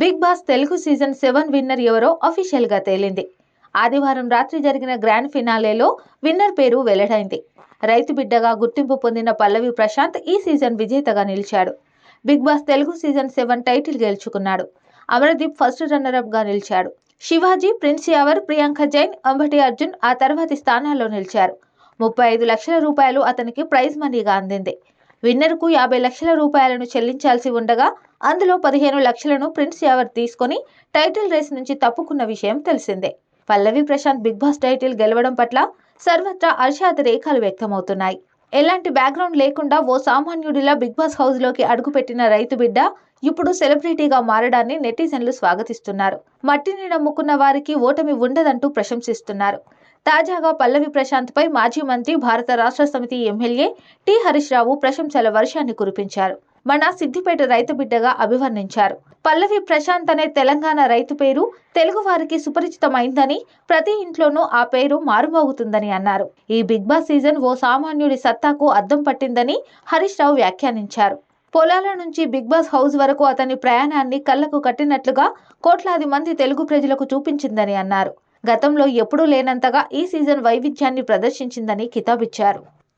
Big Boss Telugu season seven winner ఎవరో అఫీషియల్గా తేలింది. ఆదివారం రాత్రి జరిగిన గ్రాండ్ ఫినాలేలో విన్నర్ పేరు వెల్లడైంది. రైతు బిడ్డగా గుర్తింపు పొందిన పల్లవి ప్రశాంత్ ఈ సీజన్ విజేతగా నిలిచాడు. Big Boss Telugu season seven title గెలుచుకున్నాడు. అమరదీప్ ఫస్ట్ రన్నర్ నిలిచాడు. శివాజీ ప్రిన్స్ యావర్ ప్రియాంక జైన్ అంబటి అర్జున్ ఆ తర్వాతి స్థానాల్లో నిలిచారు. ముప్పై ఐదు లక్షల రూపాయలు అతనికి ప్రైజ్ మనీగా అందింది. విన్నర్కు యాభై లక్షల రూపాయలను చెల్లించాల్సి ఉండగా అందులో పదిహేను లక్షలను ప్రిన్స్ యావర్ తీసుకొని టైటిల్ రేస్ నుంచి తప్పుకున్న విషయం తెలిసిందే. Pallavi Prashanth Big Boss title గెలవడం పట్ల సర్వత్రా హర్షాద రేఖలు వ్యక్తమవుతున్నాయి. ఎలాంటి బ్యాక్గ్రౌండ్ లేకుండా ఓ సామాన్యుడిలా బిగ్ బాస్ హౌస్లోకి అడుగుపెట్టిన రైతు బిడ్డ ఇప్పుడు సెలబ్రిటీగా మారడాన్ని నెటిజన్లు స్వాగతిస్తున్నారు. మట్టిని నమ్ముకున్న వారికి ఓటమి ఉండదంటూ ప్రశంసిస్తున్నారు. తాజాగా పల్లవి ప్రశాంత్ పై మాజీ మంత్రి భారత రాష్ట్ర సమితి ఎమ్మెల్యే టి హరీష్ రావు ప్రశంసల వర్షాన్ని కురిపించారు. మన సిద్దిపేట రైతు బిడ్డగా అభివర్ణించారు. పల్లవి ప్రశాంత్ అనే తెలంగాణ రైతు పేరు తెలుగు వారికి సుపరిచితమైందని ప్రతి ఇంట్లోనూ ఆ పేరు మారుమోగుతుందని అన్నారు. ఈ బిగ్ బాస్ సీజన్ ఓ సామాన్యుడి సత్తాకు అద్దం పట్టిందని హరీష్ రావు వ్యాఖ్యానించారు. పొలాల నుంచి బిగ్ బాస్ హౌస్ వరకు అతని ప్రయాణాన్ని కళ్ళకు కట్టినట్లుగా కోట్లాది మంది తెలుగు ప్రజలకు చూపించిందని అన్నారు. గతంలో ఎప్పుడూ లేనంతగా ఈ సీజన్ వైవిధ్యాన్ని ప్రదర్శించిందని కితాబిచ్చారు.